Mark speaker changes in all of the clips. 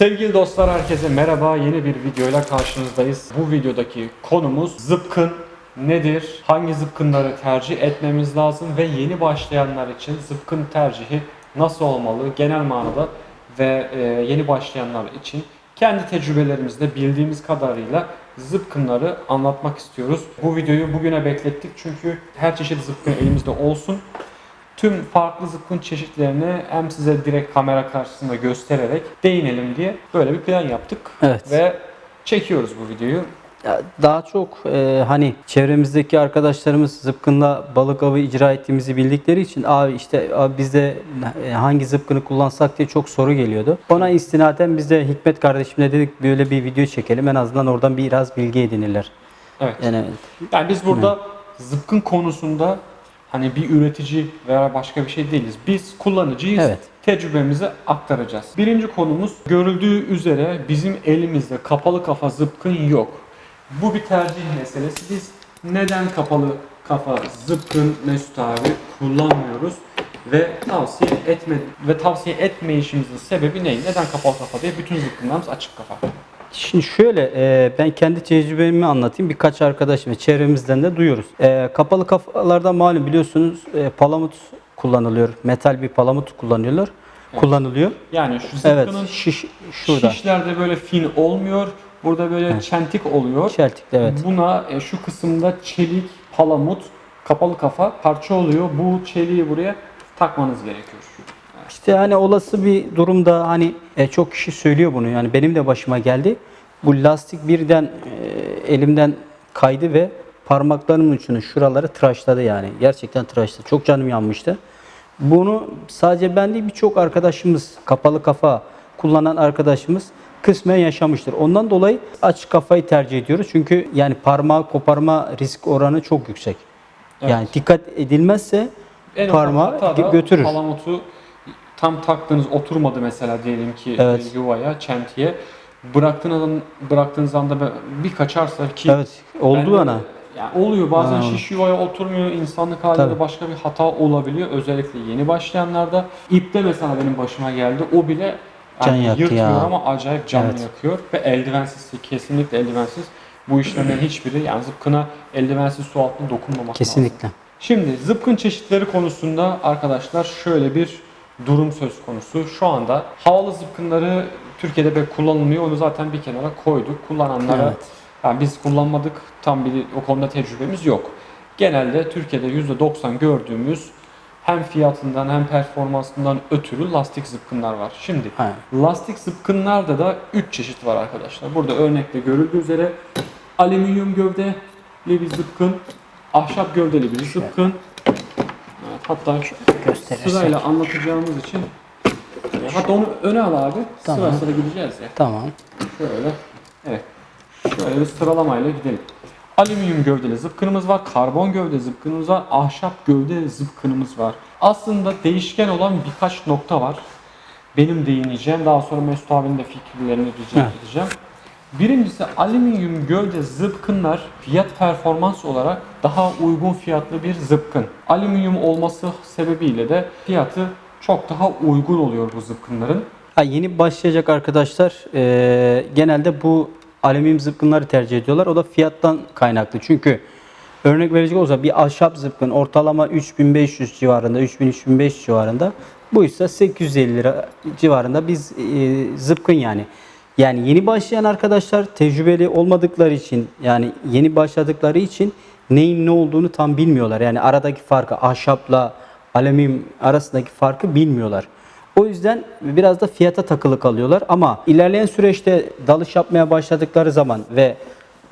Speaker 1: Sevgili dostlar herkese merhaba. Yeni bir videoyla karşınızdayız. Bu videodaki konumuz zıpkın nedir? Hangi zıpkınları tercih etmemiz lazım ve yeni başlayanlar için zıpkın tercihi nasıl olmalı? Genel manada ve e, yeni başlayanlar için kendi tecrübelerimizde bildiğimiz kadarıyla zıpkınları anlatmak istiyoruz. Bu videoyu bugüne beklettik çünkü her çeşit zıpkın elimizde olsun. Tüm farklı zıpkın çeşitlerini hem size direkt kamera karşısında göstererek değinelim diye böyle bir plan yaptık.
Speaker 2: Evet.
Speaker 1: Ve çekiyoruz bu videoyu.
Speaker 2: Ya Daha çok e, hani çevremizdeki arkadaşlarımız zıpkınla balık avı icra ettiğimizi bildikleri için abi işte abi biz de e, hangi zıpkını kullansak diye çok soru geliyordu. Ona istinaden biz de Hikmet kardeşimle dedik böyle bir video çekelim en azından oradan biraz bilgi edinirler.
Speaker 1: Evet.
Speaker 2: Yani
Speaker 1: Yani biz burada zıpkın konusunda hani bir üretici veya başka bir şey değiliz. Biz kullanıcıyız.
Speaker 2: Evet.
Speaker 1: Tecrübemizi aktaracağız. Birinci konumuz görüldüğü üzere bizim elimizde kapalı kafa zıpkın yok. Bu bir tercih meselesi. Biz neden kapalı kafa zıpkın Mesut abi kullanmıyoruz ve tavsiye etme ve tavsiye etmeyişimizin sebebi ne? Neden kapalı kafa diye bütün zıpkınlarımız açık kafa.
Speaker 2: Şimdi şöyle e, ben kendi tecrübemi anlatayım. Birkaç arkadaşım ve çevremizden de duyuyoruz. E, kapalı kafalarda malum biliyorsunuz e, palamut kullanılıyor. Metal bir palamut kullanıyorlar. Kullanılıyor.
Speaker 1: Yani şu
Speaker 2: Evet.
Speaker 1: zıpkının
Speaker 2: Şiş şurada.
Speaker 1: Şişlerde böyle fin olmuyor. Burada böyle çentik oluyor.
Speaker 2: Çeltikli evet.
Speaker 1: Buna e, şu kısımda çelik, palamut, kapalı kafa parça oluyor. Bu çeliği buraya takmanız gerekiyor.
Speaker 2: İşte hani olası bir durumda hani e, çok kişi söylüyor bunu. Yani benim de başıma geldi. Bu lastik birden e, elimden kaydı ve parmaklarımın ucunu şuraları tıraşladı yani. Gerçekten tıraşladı. Çok canım yanmıştı. Bunu sadece ben değil birçok arkadaşımız kapalı kafa kullanan arkadaşımız kısmen yaşamıştır. Ondan dolayı açık kafayı tercih ediyoruz. Çünkü yani parmağı koparma risk oranı çok yüksek.
Speaker 1: Evet.
Speaker 2: Yani dikkat edilmezse
Speaker 1: En
Speaker 2: parmağı götürür.
Speaker 1: Palamutu tam taktığınız oturmadı mesela diyelim ki
Speaker 2: Evet.
Speaker 1: e, yuvaya, çentiye. Bıraktığınız, an- bıraktığınız anda bir kaçarsa ki
Speaker 2: Evet oldu bana.
Speaker 1: Yani oluyor bazen
Speaker 2: Ha.
Speaker 1: şiş yuvaya oturmuyor insanlık halinde
Speaker 2: Tabii.
Speaker 1: başka bir hata olabiliyor özellikle yeni başlayanlarda. İpte mesela benim başıma geldi o bile
Speaker 2: Can
Speaker 1: yani
Speaker 2: yaktı
Speaker 1: yırtmıyor
Speaker 2: ya.
Speaker 1: ama acayip canını
Speaker 2: Evet.
Speaker 1: yakıyor ve eldivensiz kesinlikle eldivensiz bu işlemlerin hiçbiri yani zıpkına eldivensiz su altına dokunmamak lazım.
Speaker 2: Kesinlikle.
Speaker 1: Şimdi zıpkın çeşitleri konusunda arkadaşlar şöyle bir durum söz konusu. Şu anda havalı zıpkınları Türkiye'de pek kullanılmıyor. Onu zaten bir kenara koyduk. Kullananlara
Speaker 2: Evet.
Speaker 1: yani biz kullanmadık. Tam bir o konuda tecrübemiz yok. Genelde Türkiye'de %90 gördüğümüz hem fiyatından hem performansından ötürü lastik zıpkınlar var. Şimdi
Speaker 2: Aynen.
Speaker 1: lastik zıpkınlarda da 3 çeşit var arkadaşlar. Burada örnekte görüldüğü üzere alüminyum gövdeli bir zıpkın, ahşap gövdeli bir zıpkın. Hatta
Speaker 2: Gösterirsek.
Speaker 1: sırayla anlatacağımız için hatta onu öne al abi.
Speaker 2: Tamam.
Speaker 1: Sıra sıra gideceğiz ya.
Speaker 2: Tamam.
Speaker 1: Şöyle. Evet. Şöyle bir sıralamayla gidelim. Alüminyum gövdeli zıpkınımız var, karbon gövde zıpkınımız var, ahşap gövde zıpkınımız var. Aslında değişken olan birkaç nokta var. Benim değineceğim. Daha sonra Mesut abinin de fikirlerini rica edeceğim. Birincisi alüminyum gövde zıpkınlar fiyat performans olarak daha uygun fiyatlı bir zıpkın. Alüminyum olması sebebiyle de fiyatı çok daha uygun oluyor bu zıpkınların.
Speaker 2: Ha, yeni başlayacak arkadaşlar eee, genelde bu alüminyum zıpkınları tercih ediyorlar. O da fiyattan kaynaklı. Çünkü örnek verecek olursa bir ahşap zıpkın ortalama 3500 civarında, 3000-3500 civarında. Bu ise 850 lira civarında biz eee, zıpkın yani. Yani yeni başlayan arkadaşlar tecrübeli olmadıkları için yani yeni başladıkları için neyin ne olduğunu tam bilmiyorlar. Yani aradaki farkı ahşapla alüminyum arasındaki farkı bilmiyorlar. O yüzden biraz da fiyata takılı kalıyorlar ama ilerleyen süreçte dalış yapmaya başladıkları zaman ve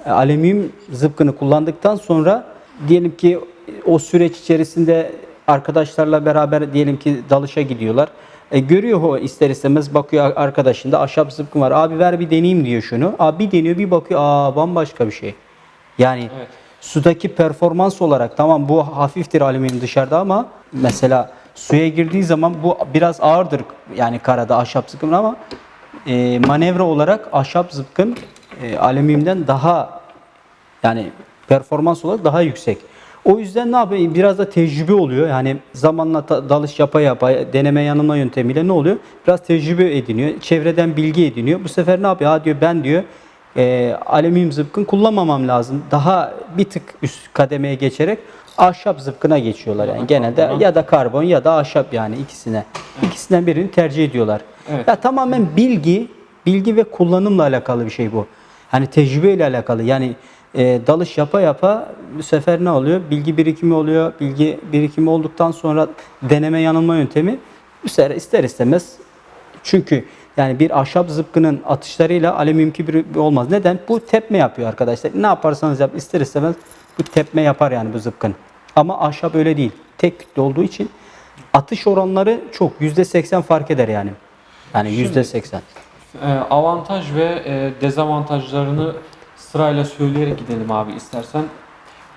Speaker 2: e, alüminyum zıpkını kullandıktan sonra diyelim ki o süreç içerisinde arkadaşlarla beraber diyelim ki dalışa gidiyorlar. E, görüyor o ister istemez bakıyor arkadaşında ahşap zıpkın var. Abi ver bir deneyeyim diyor şunu. Abi bir deniyor bir bakıyor aa bambaşka bir şey. Yani
Speaker 1: Evet.
Speaker 2: sudaki performans olarak tamam bu hafiftir alüminyum dışarıda ama mesela suya girdiği zaman bu biraz ağırdır yani karada ahşap zıpkın ama e, manevra olarak ahşap zıpkın e, alüminyumdan daha yani performans olarak daha yüksek. O yüzden ne yapıyor? Biraz da tecrübe oluyor. Yani zamanla dalış yapa yapa deneme yanılma yöntemiyle ne oluyor? Biraz tecrübe ediniyor. Çevreden bilgi ediniyor. Bu sefer ne yapıyor? Ha diyor ben diyor e, alüminyum zıpkın kullanmamam lazım. Daha bir tık üst kademeye geçerek ahşap zıpkına geçiyorlar. Yani genelde ya da karbon ya da ahşap yani ikisine. İkisinden birini tercih ediyorlar.
Speaker 1: Evet.
Speaker 2: Ya tamamen bilgi, bilgi ve kullanımla alakalı bir şey bu. Hani tecrübeyle alakalı. Yani e, dalış yapa yapa bu sefer ne oluyor? Bilgi birikimi oluyor. Bilgi birikimi olduktan sonra deneme yanılma yöntemi bu sefer ister istemez çünkü yani bir ahşap zıpkının atışlarıyla alüminyumki bir bir olmaz. Neden? Bu tepme yapıyor arkadaşlar. Ne yaparsanız yap ister istemez bu tepme yapar yani bu zıpkın. Ama ahşap öyle değil. Tek kütle olduğu için atış oranları çok. %80 fark eder yani. Yani %80.
Speaker 1: Ee, avantaj ve e, dezavantajlarını sırayla söyleyerek gidelim abi istersen.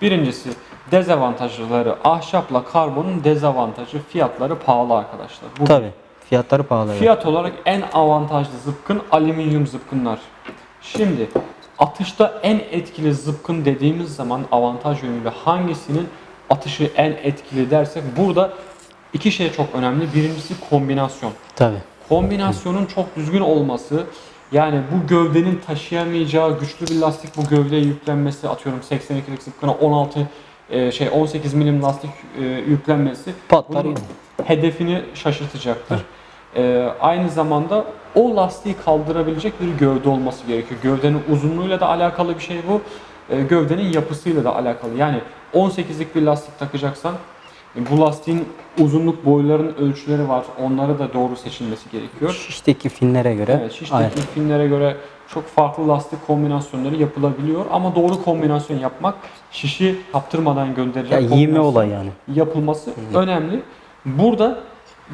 Speaker 1: Birincisi dezavantajları ahşapla karbonun dezavantajı fiyatları pahalı arkadaşlar. Bu
Speaker 2: Tabii. Fiyatları pahalı.
Speaker 1: Fiyat olarak en avantajlı zıpkın alüminyum zıpkınlar. Şimdi atışta en etkili zıpkın dediğimiz zaman avantaj yönüyle hangisinin atışı en etkili dersek burada iki şey çok önemli. Birincisi kombinasyon.
Speaker 2: Tabii.
Speaker 1: Kombinasyonun çok düzgün olması yani bu gövdenin taşıyamayacağı güçlü bir lastik bu gövdeye yüklenmesi atıyorum 82'lik zıpkına 16 e, şey 18 milim lastik e, yüklenmesi
Speaker 2: Patlar
Speaker 1: hedefini şaşırtacaktır. E, aynı zamanda o lastiği kaldırabilecek bir gövde olması gerekiyor. Gövdenin uzunluğuyla da alakalı bir şey bu. E, gövdenin yapısıyla da alakalı. Yani 18'lik bir lastik takacaksan bu lastiğin uzunluk boyların ölçüleri var. Onları da doğru seçilmesi gerekiyor.
Speaker 2: Şişteki finlere göre.
Speaker 1: Evet, şişteki
Speaker 2: Aynen.
Speaker 1: filmlere göre çok farklı lastik kombinasyonları yapılabiliyor ama doğru kombinasyon yapmak şişi kaptırmadan gönderecek
Speaker 2: Ya
Speaker 1: kombinasyon
Speaker 2: olay yani.
Speaker 1: yapılması önemli. Burada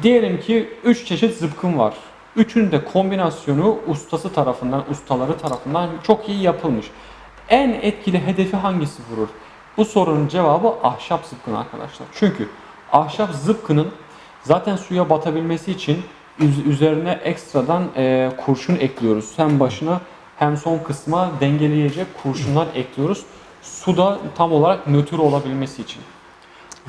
Speaker 1: diyelim ki 3 çeşit zıpkın var. Üçünün de kombinasyonu ustası tarafından, ustaları tarafından çok iyi yapılmış. En etkili hedefi hangisi vurur? Bu sorunun cevabı ahşap zıpkın arkadaşlar. Çünkü ahşap zıpkının zaten suya batabilmesi için üz- üzerine ekstradan e, kurşun ekliyoruz. Hem başına hem son kısma dengeleyecek kurşunlar ekliyoruz. Suda tam olarak nötr olabilmesi için.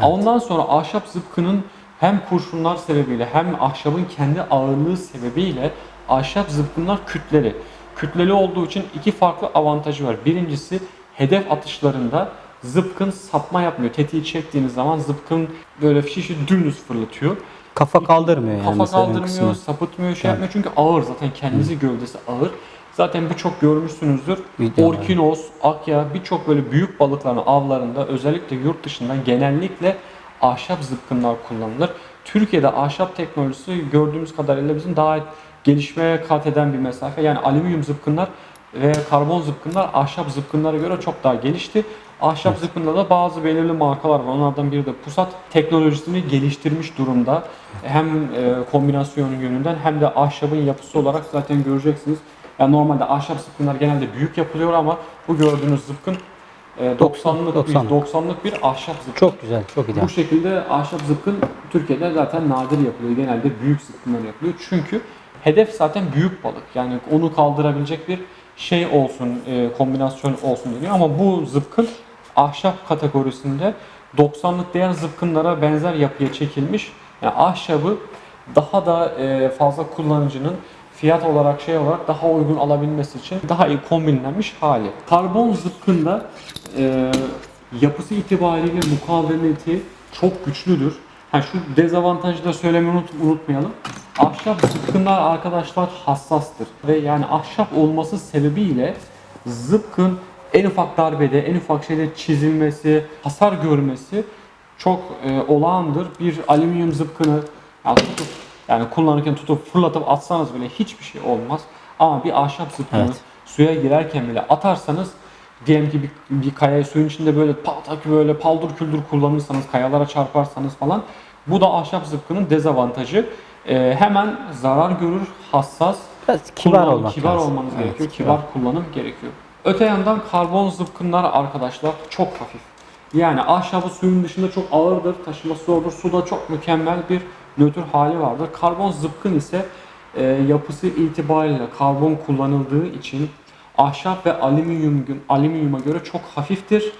Speaker 1: Ondan sonra ahşap zıpkının hem kurşunlar sebebiyle hem ahşabın kendi ağırlığı sebebiyle ahşap zıpkınlar kütleli. Kütleli olduğu için iki farklı avantajı var. Birincisi hedef atışlarında zıpkın sapma yapmıyor. Tetiği çektiğiniz zaman zıpkın böyle şişi dümdüz fırlatıyor.
Speaker 2: Kafa kaldırmıyor yani.
Speaker 1: Kafa kaldırmıyor,
Speaker 2: kısmı.
Speaker 1: sapıtmıyor, şey yapmıyor çünkü ağır zaten kendisi gövdesi ağır. Zaten birçok görmüşsünüzdür.
Speaker 2: Videolar.
Speaker 1: Orkinos, akya birçok böyle büyük balıkların avlarında özellikle yurt dışından genellikle ahşap zıpkınlar kullanılır. Türkiye'de ahşap teknolojisi gördüğümüz kadarıyla bizim daha gelişmeye kat eden bir mesafe. Yani alüminyum zıpkınlar ve karbon zıpkınlar ahşap zıpkınlara göre çok daha gelişti. Ahşap zıpkında da bazı belirli markalar var. Onlardan biri de Pusat teknolojisini geliştirmiş durumda. Hem e, kombinasyon yönünden hem de ahşabın yapısı olarak zaten göreceksiniz. Yani normalde ahşap zıpkınlar genelde büyük yapılıyor ama bu gördüğünüz zıpkın e, 90'lık
Speaker 2: 90'lık.
Speaker 1: bir 90'lık bir ahşap zıpkın.
Speaker 2: Çok güzel, çok ideal.
Speaker 1: Bu şekilde ahşap zıpkın Türkiye'de zaten nadir yapılıyor. Genelde büyük zıpkınlar yapılıyor. Çünkü hedef zaten büyük balık. Yani onu kaldırabilecek bir şey olsun, e, kombinasyon olsun deniyor. Ama bu zıpkın ahşap kategorisinde 90'lık diğer zıpkınlara benzer yapıya çekilmiş. Yani ahşabı daha da e, fazla kullanıcının fiyat olarak şey olarak daha uygun alabilmesi için daha iyi kombinlenmiş hali. Karbon zıpkında e, yapısı itibariyle mukavemeti çok güçlüdür. Ha şu dezavantajı da söylemeyi unut, unutmayalım. Ahşap zıpkınlar arkadaşlar hassastır ve yani ahşap olması sebebiyle zıpkın en ufak darbede, en ufak şeyde çizilmesi, hasar görmesi çok e, olağandır. Bir alüminyum zıpkını yani tutup yani kullanırken tutup fırlatıp atsanız bile hiçbir şey olmaz. Ama bir ahşap zıpkını
Speaker 2: Evet.
Speaker 1: suya girerken bile atarsanız diyelim ki bir, bir kayayı suyun içinde böyle patak böyle paldır küldür kullanırsanız kayalara çarparsanız falan bu da ahşap zıpkının dezavantajı. Ee, hemen zarar görür, hassas,
Speaker 2: Biraz kibar
Speaker 1: kullan-
Speaker 2: olmak
Speaker 1: kibar
Speaker 2: lazım.
Speaker 1: olmanız
Speaker 2: Evet,
Speaker 1: gerekiyor.
Speaker 2: kibar.
Speaker 1: Kibar kullanım gerekiyor. Öte yandan karbon zıpkınlar arkadaşlar çok hafif. Yani ahşabı suyun dışında çok ağırdır, taşıması zordur. Suda çok mükemmel bir nötr hali vardır. Karbon zıpkın ise e, yapısı itibariyle karbon kullanıldığı için ahşap ve alüminyum alüminyuma göre çok hafiftir.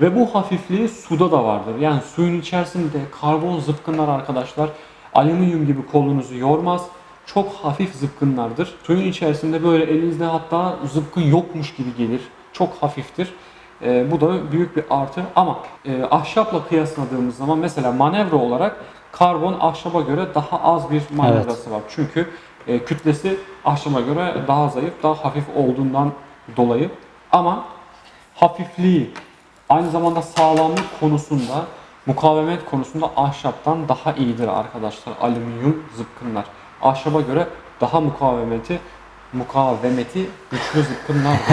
Speaker 1: Ve bu hafifliği suda da vardır. Yani suyun içerisinde karbon zıpkınlar arkadaşlar alüminyum gibi kolunuzu yormaz. Çok hafif zıpkınlardır. Suyun içerisinde böyle elinizde hatta zıpkın yokmuş gibi gelir. Çok hafiftir. Ee, bu da büyük bir artı ama e, ahşapla kıyasladığımız zaman mesela manevra olarak karbon ahşaba göre daha az bir manevrası var. Çünkü e, kütlesi ahşaba göre daha zayıf, daha hafif olduğundan dolayı. Ama hafifliği, aynı zamanda sağlamlık konusunda, mukavemet konusunda ahşaptan daha iyidir arkadaşlar alüminyum zıpkınlar. Ahşaba göre daha mukavemeti mukavemeti güçlü zıpkınlar.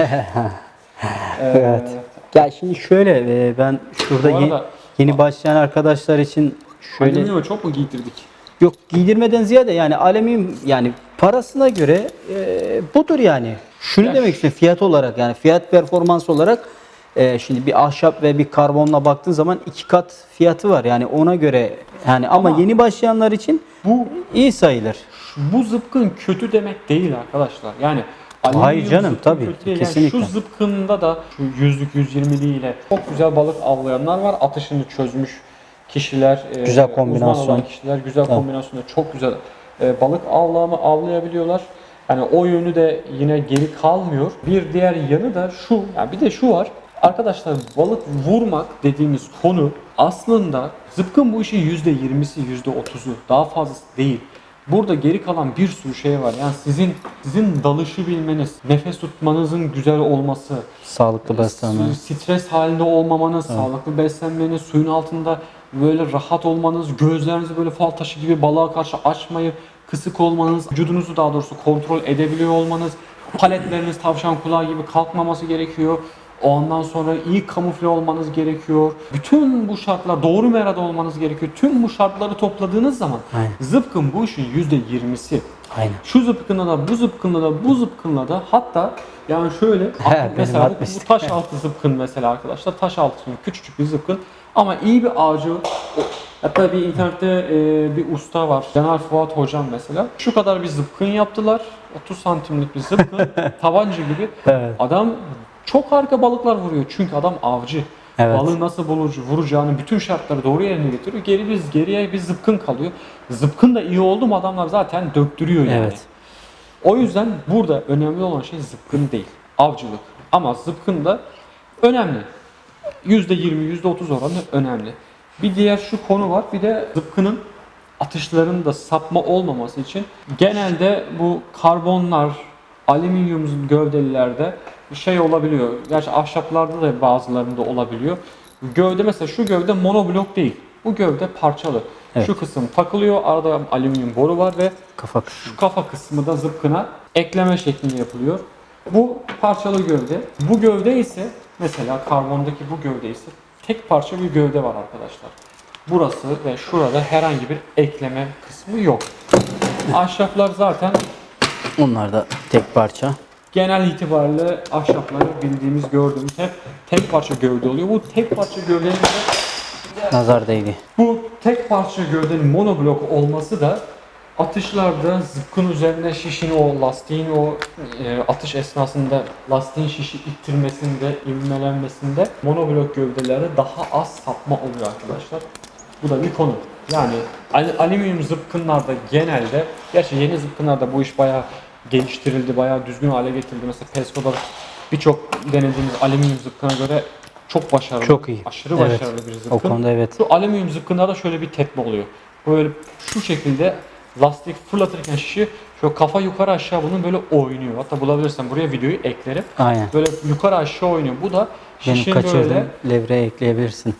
Speaker 2: Evet. Ya şimdi şöyle e, ben şurada
Speaker 1: arada-
Speaker 2: ye- yeni başlayan arkadaşlar için şöyle
Speaker 1: Alüminyumu çok mu giydirdik?
Speaker 2: yok giydirmeden ziyade yani alüminyum yani parasına göre e, budur yani. Şunu
Speaker 1: Ya
Speaker 2: demek istiyorum fiyat olarak yani fiyat performans olarak e, şimdi bir ahşap ve bir karbonla baktığın zaman iki kat fiyatı var yani ona göre yani ama,
Speaker 1: Ama-
Speaker 2: yeni başlayanlar için
Speaker 1: Bu
Speaker 2: iyi sayılır.
Speaker 1: bu zıpkın kötü demek değil arkadaşlar. Yani
Speaker 2: Hayır canım, tabii,
Speaker 1: değil.
Speaker 2: kesinlikle.
Speaker 1: Yani şu zıpkında da şu yüzlük 120'li ile çok güzel balık avlayanlar var. Atışını çözmüş kişiler, e,
Speaker 2: Güzel
Speaker 1: uzman
Speaker 2: kombinasyon.
Speaker 1: olan kişiler güzel kombinasyonda çok güzel e, balık avlama avlayabiliyorlar. Yani o yönü de yine geri kalmıyor. Bir diğer yanı da şu. Yani bir de şu var. Arkadaşlar balık vurmak dediğimiz konu aslında zıpkın bu işin %20'si, %30'u daha fazlası değil. Burada geri kalan bir sürü şey var. Yani sizin sizin dalışı bilmeniz, nefes tutmanızın güzel olması,
Speaker 2: Sağlıklı beslenme.
Speaker 1: stres halinde olmamanız, sağlıklı beslenmeniz, suyun altında böyle rahat olmanız, gözlerinizi böyle fal taşı gibi balığa karşı açmayıp kısık olmanız, vücudunuzu daha doğrusu kontrol edebiliyor olmanız, paletleriniz tavşan kulağı gibi kalkmaması gerekiyor. Ondan sonra iyi kamufle olmanız gerekiyor. Bütün bu şartlar doğru merada olmanız gerekiyor. Tüm bu şartları topladığınız zaman
Speaker 2: Aynen.
Speaker 1: zıpkın bu işin %20'si.
Speaker 2: Aynen.
Speaker 1: Şu zıpkınla da bu zıpkınla da bu zıpkınla da hatta yani şöyle mesela bu, bu taş altı zıpkın mesela arkadaşlar taş altı küçücük bir zıpkın ama iyi bir ağacı hatta bir internette e, bir usta var Caner Fuat hocam mesela şu kadar bir zıpkın yaptılar 30 santimlik bir zıpkın tabanca gibi
Speaker 2: Evet.
Speaker 1: adam çok harika balıklar vuruyor çünkü adam avcı
Speaker 2: Evet.
Speaker 1: balığı nasıl bulucu, vuracağını bütün şartları doğru yerine getiriyor. Geri biz geriye bir zıpkın kalıyor. Zıpkın da iyi oldu mu adamlar zaten döktürüyor yani.
Speaker 2: Evet.
Speaker 1: O yüzden burada önemli olan şey zıpkın değil, avcılık. Ama zıpkın da önemli. %20, %30 oranı önemli. Bir diğer şu konu var. Bir de zıpkının atışlarında sapma olmaması için genelde bu karbonlar, alüminyum gövdelilerde şey olabiliyor. Gerçi ahşaplarda da bazılarında olabiliyor. Gövde mesela şu gövde monoblok değil. Bu gövde parçalı.
Speaker 2: Evet.
Speaker 1: Şu kısım takılıyor. Arada alüminyum boru var ve
Speaker 2: Kafa
Speaker 1: şu kafa kısmı da zıpkına ekleme şeklinde yapılıyor. Bu parçalı gövde. Bu gövde ise mesela karbondaki bu gövde ise tek parça bir gövde var arkadaşlar. Burası ve şurada herhangi bir ekleme kısmı yok. Ahşaplar zaten
Speaker 2: Onlar da tek parça.
Speaker 1: Genel itibariyle ahşapları bildiğimiz gördüğümüz hep tek parça gövde oluyor. Bu tek parça gövdenin de
Speaker 2: Nazar değdi.
Speaker 1: Bu tek parça gövdenin monoblok olması da atışlarda zıpkın üzerine şişin o lastiğin o e, atış esnasında lastiğin şişi ittirmesinde, ivmelenmesinde monoblok gövdelerde daha az sapma oluyor arkadaşlar. Bu da bir konu. Yani al- alüminyum zıpkınlarda genelde, gerçi yeni zıpkınlarda bu iş bayağı geliştirildi, bayağı düzgün hale getirildi. Mesela Pesco'da birçok denediğimiz alüminyum zıpkına göre çok başarılı.
Speaker 2: Çok iyi.
Speaker 1: Aşırı
Speaker 2: Evet.
Speaker 1: başarılı bir zıpkın.
Speaker 2: O konuda evet.
Speaker 1: Şu alüminyum zıpkınlarda şöyle bir tepme oluyor. Böyle şu şekilde lastik fırlatırken şişi şöyle kafa yukarı aşağı bunun böyle oynuyor. Hatta bulabilirsen buraya videoyu eklerim.
Speaker 2: Aynen.
Speaker 1: Böyle yukarı aşağı oynuyor. Bu da
Speaker 2: Benim
Speaker 1: şişin
Speaker 2: kaçırdığım
Speaker 1: böyle
Speaker 2: levreye ekleyebilirsin.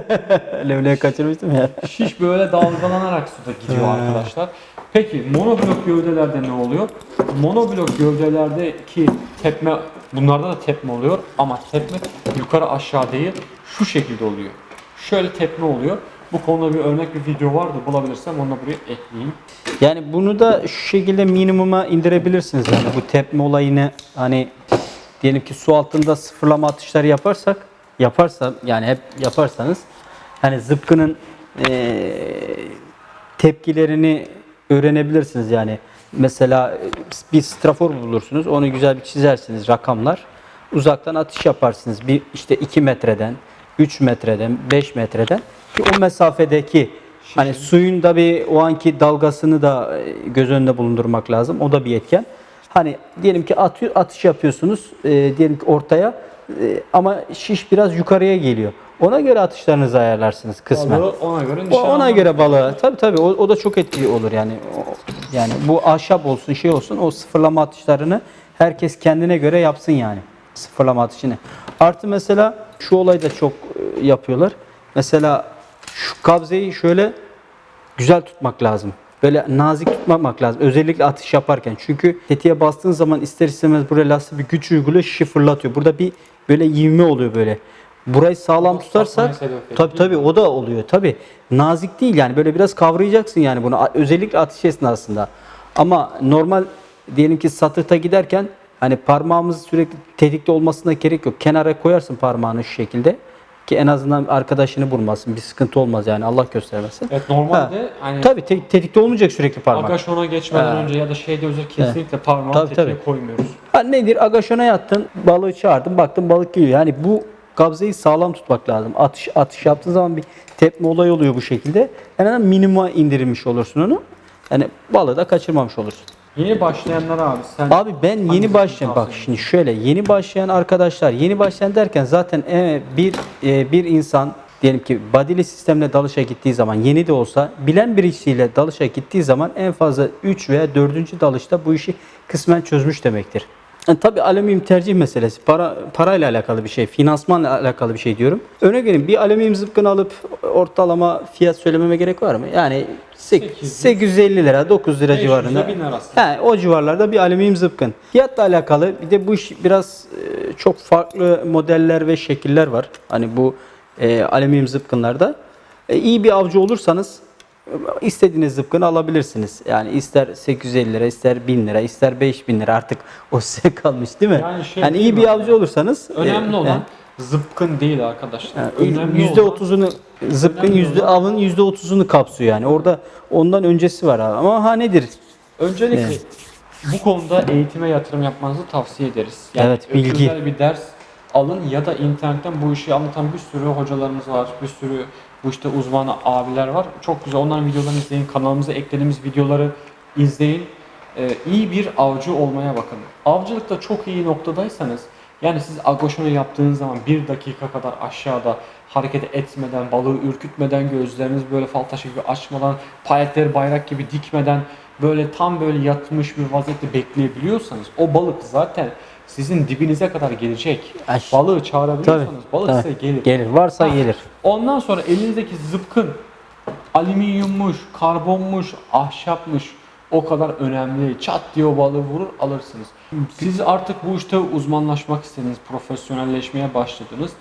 Speaker 2: Levreyi kaçırmıştım ya.
Speaker 1: şiş böyle dalgalanarak suda gidiyor arkadaşlar. Peki monoblok gövdelerde ne oluyor? Monoblok gövdelerdeki tepme bunlarda da tepme oluyor ama tepme yukarı aşağı değil şu şekilde oluyor. Şöyle tepme oluyor. Bu konuda bir örnek bir video vardı. Bulabilirsem onu da buraya ekleyeyim.
Speaker 2: Yani bunu da şu şekilde minimuma indirebilirsiniz. Yani bu tepme olayını hani diyelim ki su altında sıfırlama atışları yaparsak yaparsa yani hep yaparsanız hani zıpkının eee, tepkilerini öğrenebilirsiniz yani. Mesela e, bir strafor bulursunuz. Onu güzel bir çizersiniz rakamlar. Uzaktan atış yaparsınız. Bir işte 2 metreden 3 metreden, 5 metreden ki o mesafedeki hani suyun da bir o anki dalgasını da e, göz önünde bulundurmak lazım. O da bir etken. Hani diyelim ki atıyor, atış yapıyorsunuz e, diyelim ki ortaya e, ama şiş biraz yukarıya geliyor. Ona göre atışlarınızı ayarlarsınız kısmen.
Speaker 1: Balığı ona göre
Speaker 2: O, ona göre balığı. Tabii tabii o, o da çok etkili olur yani. O- yani bu ahşap olsun şey olsun o sıfırlama atışlarını herkes kendine göre yapsın yani. Sıfırlama atışını. Artı mesela şu olayı da çok e, yapıyorlar. Mesela şu kabzeyi şöyle güzel tutmak lazım. Böyle nazik tutmamak lazım. Özellikle atış yaparken. Çünkü tetiğe bastığın zaman ister istemez buraya lastik bir güç uyguluyor, şişi fırlatıyor. Burada bir böyle ivme oluyor böyle. Burayı sağlam tutarsak
Speaker 1: değil
Speaker 2: tabii o da oluyor. Tabii nazik değil yani böyle biraz kavrayacaksın yani bunu özellikle atış esnasında. Ama normal diyelim ki satıhta giderken hani parmağımız sürekli tetikte olmasına gerek yok. Kenara koyarsın parmağını şu şekilde ki en azından arkadaşını vurmasın. Bir sıkıntı olmaz yani Allah göstermesin.
Speaker 1: Evet normalde hani
Speaker 2: Tabii te- tetikte olmayacak sürekli parmak.
Speaker 1: agaşona geçmeden
Speaker 2: Ha.
Speaker 1: önce ya da şeyde özel kesinlikle parmağı
Speaker 2: Tabii,
Speaker 1: tetiğe
Speaker 2: tabii.
Speaker 1: koymuyoruz.
Speaker 2: Ha nedir? Agaşona yattın, balığı çağırdın, baktın balık geliyor. Yani bu kabzeyi sağlam tutmak lazım. Atış atış yaptığın zaman bir tepme olay oluyor bu şekilde. En azından minimuma indirmiş olursun onu. Yani balığı da kaçırmamış olursun.
Speaker 1: Yeni başlayanlar abi sen
Speaker 2: Abi ben yeni
Speaker 1: hangisini
Speaker 2: başlayan bak
Speaker 1: tavsiye
Speaker 2: şimdi şöyle yeni başlayan arkadaşlar yeni başlayan derken zaten e, bir e, bir insan diyelim ki badili sistemle dalışa gittiği zaman yeni de olsa bilen birisiyle dalışa gittiği zaman en fazla 3 veya 4. dalışta bu işi kısmen çözmüş demektir. Yani tabii alüminyum tercih meselesi. Para parayla alakalı bir şey, finansmanla alakalı bir şey diyorum. Örnek vereyim bir alüminyum zıpkını alıp ortalama fiyat söylememe gerek var mı? Yani sek-
Speaker 1: 800.
Speaker 2: 850 lira, 9 lira
Speaker 1: 500 ile
Speaker 2: civarında.
Speaker 1: 1000 arası.
Speaker 2: He, o civarlarda bir alüminyum zıpkın. Fiyatla alakalı bir de bu iş biraz e, çok farklı modeller ve şekiller var. Hani bu e, alüminyum zıpkınlarda. E, iyi bir avcı olursanız e, istediğiniz zıpkını alabilirsiniz. Yani ister 850 lira, ister 1000 lira, ister 5000 lira artık o size kalmış değil mi?
Speaker 1: Yani şey
Speaker 2: yani iyi bir avcı olursanız
Speaker 1: önemli
Speaker 2: e,
Speaker 1: olan zıpkın değil arkadaşlar.
Speaker 2: e,
Speaker 1: önemli
Speaker 2: yüzde
Speaker 1: olan
Speaker 2: otuzunu zıpkın
Speaker 1: Önemli
Speaker 2: yüzde
Speaker 1: olan-
Speaker 2: avın yüzde otuzunu kapsıyor yani. Orada ondan öncesi var abi. Ama ha nedir?
Speaker 1: Öncelikle
Speaker 2: Evet.
Speaker 1: bu konuda eğitime yatırım yapmanızı tavsiye ederiz.
Speaker 2: Evet, bilgi.
Speaker 1: Bir ders alın ya da internetten bu işi anlatan bir sürü hocalarımız var. Bir sürü bu işte uzman abiler var. Çok güzel. Onların videolarını izleyin. Kanalımıza eklediğimiz videoları izleyin. Ee, iyi bir avcı olmaya bakın. Avcılıkta çok iyi noktadaysanız yani siz agoşonu yaptığınız zaman bir dakika kadar aşağıda hareket etmeden, balığı ürkütmeden, gözleriniz böyle fal taşı gibi açmadan, payetleri bayrak gibi dikmeden böyle tam böyle yatmış bir vaziyette bekleyebiliyorsanız o balık zaten sizin dibinize kadar gelecek.
Speaker 2: Aş-
Speaker 1: Balığı çağırabiliyorsanız
Speaker 2: Tabii,
Speaker 1: balık
Speaker 2: tabii.
Speaker 1: size gelir.
Speaker 2: Gelir. Varsa
Speaker 1: Ha.
Speaker 2: gelir.
Speaker 1: Ondan sonra elinizdeki zıpkın alüminyummuş, karbonmuş, ahşapmış o kadar önemli. Çat diye o balığı vurur alırsınız. Siz artık bu işte uzmanlaşmak istediniz, profesyonelleşmeye başladınız.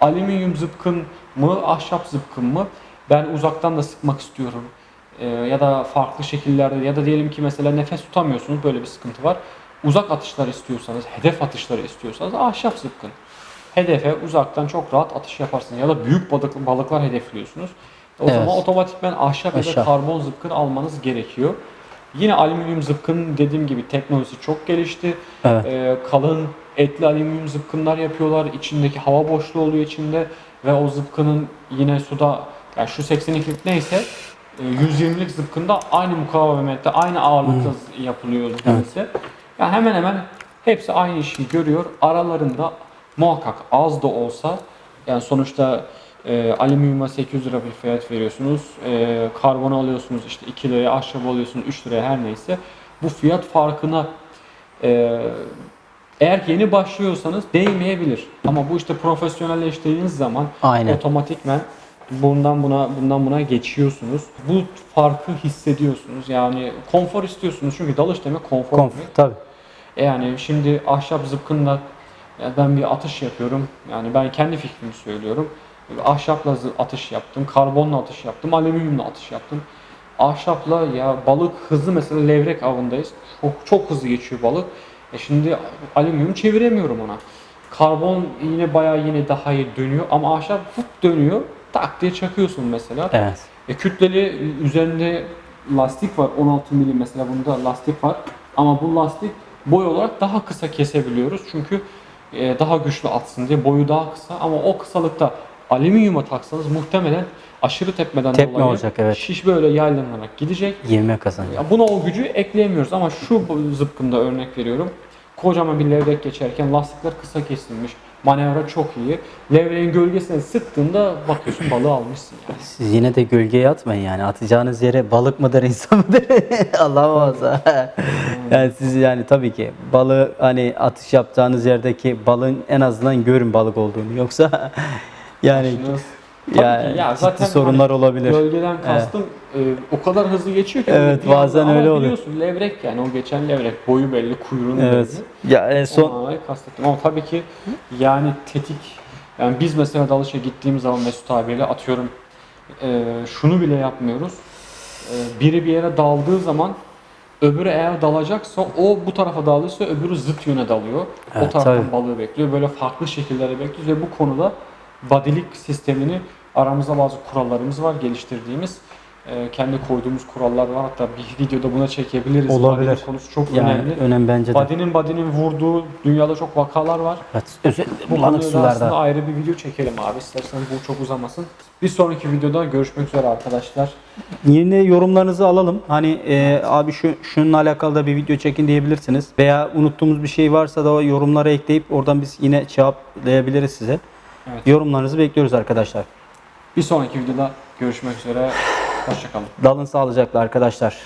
Speaker 1: Alüminyum zıpkın mı, ahşap zıpkın mı? Ben uzaktan da sıkmak istiyorum. Ee, ya da farklı şekillerde ya da diyelim ki mesela nefes tutamıyorsunuz böyle bir sıkıntı var. Uzak atışlar istiyorsanız, hedef atışları istiyorsanız ahşap zıpkın hedefe uzaktan çok rahat atış yaparsınız. Ya da büyük balık, balıklar hedefliyorsunuz. O
Speaker 2: Evet.
Speaker 1: zaman otomatikman ahşap, ya da
Speaker 2: Ahşap.
Speaker 1: karbon zıpkın almanız gerekiyor. Yine alüminyum zıpkın dediğim gibi teknolojisi çok gelişti.
Speaker 2: Evet.
Speaker 1: Ee, kalın etli alüminyum zıpkınlar yapıyorlar. İçindeki hava boşluğu oluyor içinde ve o zıpkının yine suda yani şu 82'lik neyse e, 120'lik zıpkında aynı mukavemette, aynı ağırlıkta z- yapılıyor neredeyse. Yani hemen hemen hepsi aynı işi görüyor. Aralarında muhakkak az da olsa yani sonuçta e, alüminyuma 800 lira bir fiyat veriyorsunuz. E, karbonu alıyorsunuz işte 2 liraya, ahşabı alıyorsunuz 3 liraya her neyse. Bu fiyat farkına e, eğer yeni başlıyorsanız değmeyebilir. Ama bu işte profesyonelleştiğiniz zaman
Speaker 2: Aynen.
Speaker 1: otomatikmen bundan buna bundan buna geçiyorsunuz. Bu farkı hissediyorsunuz. Yani konfor istiyorsunuz. Çünkü dalış demek konfor
Speaker 2: Konf
Speaker 1: demek.
Speaker 2: tabii.
Speaker 1: E Yani şimdi ahşap zıpkınla ya ben bir atış yapıyorum. Yani ben kendi fikrimi söylüyorum. Ahşapla atış yaptım, karbonla atış yaptım, alüminyumla atış yaptım. Ahşapla ya balık hızlı mesela levrek avındayız. Çok çok hızlı geçiyor balık. E şimdi alüminyum çeviremiyorum ona. Karbon yine bayağı yine daha iyi dönüyor ama ahşap hop dönüyor. Tak diye çakıyorsun mesela.
Speaker 2: Evet.
Speaker 1: E, kütleli üzerinde lastik var 16 milim mesela bunda lastik var ama bu lastik boy olarak daha kısa kesebiliyoruz çünkü e, daha güçlü atsın diye boyu daha kısa ama o kısalıkta alüminyuma taksanız muhtemelen aşırı tepmeden
Speaker 2: Tepme
Speaker 1: dolayı
Speaker 2: olacak, evet.
Speaker 1: şiş böyle yaylanarak gidecek.
Speaker 2: Yevme kazanacak.
Speaker 1: Ya buna o gücü ekleyemiyoruz ama şu zıpkında örnek veriyorum. Kocaman bir levrek geçerken lastikler kısa kesilmiş. Manevra çok iyi. Levreğin gölgesine sıktığında bakıyorsun balığı almışsın yani.
Speaker 2: Siz yine de gölgeye atmayın yani. Atacağınız yere balık mıdır insan mıdır? Allah muhafaza. yani siz yani tabii ki balığı hani atış yapacağınız yerdeki balığın en azından görün balık olduğunu. Yoksa yani
Speaker 1: Tabii ki. Ya
Speaker 2: ciddi
Speaker 1: zaten
Speaker 2: sorunlar
Speaker 1: hani
Speaker 2: olabilir.
Speaker 1: Gölgeden kastım e, o kadar hızlı geçiyor ki.
Speaker 2: Evet,
Speaker 1: bir anda-
Speaker 2: bazen
Speaker 1: ama
Speaker 2: öyle oluyor.
Speaker 1: biliyorsun levrek yani o geçen levrek boyu belli kuyruğun
Speaker 2: Evet.
Speaker 1: belli.
Speaker 2: Ya en son
Speaker 1: Onları kastettim ama tabii ki yani tetik yani biz mesela dalışa gittiğimiz zaman Mesut abiyle atıyorum e, şunu bile yapmıyoruz. E, biri bir yere daldığı zaman öbürü eğer dalacaksa o bu tarafa daldıysa öbürü zıt yöne dalıyor. o
Speaker 2: Evet,
Speaker 1: taraftan
Speaker 2: tabii.
Speaker 1: balığı bekliyor. Böyle farklı şekillere bekliyoruz ve bu konuda badilik sistemini aramızda bazı kurallarımız var geliştirdiğimiz. E, kendi koyduğumuz kurallar var. Hatta bir videoda buna çekebiliriz.
Speaker 2: Olabilir.
Speaker 1: Badilik konusu çok
Speaker 2: yani
Speaker 1: önemli.
Speaker 2: önem bence de.
Speaker 1: Badinin badinin vurduğu dünyada çok vakalar var.
Speaker 2: Evet, özellikle
Speaker 1: Bu
Speaker 2: bulanık
Speaker 1: aslında
Speaker 2: sularda.
Speaker 1: ayrı bir video çekelim abi. İstersen bu çok uzamasın. Bir sonraki videoda görüşmek üzere arkadaşlar.
Speaker 2: Yine yorumlarınızı alalım. Hani e, abi şu şununla alakalı da bir video çekin diyebilirsiniz. Veya unuttuğumuz bir şey varsa da o yorumlara ekleyip oradan biz yine cevaplayabiliriz size.
Speaker 1: Evet.
Speaker 2: Yorumlarınızı bekliyoruz arkadaşlar.
Speaker 1: Bir sonraki videoda görüşmek üzere. Hoşçakalın.
Speaker 2: Dalın sağlıcakla arkadaşlar.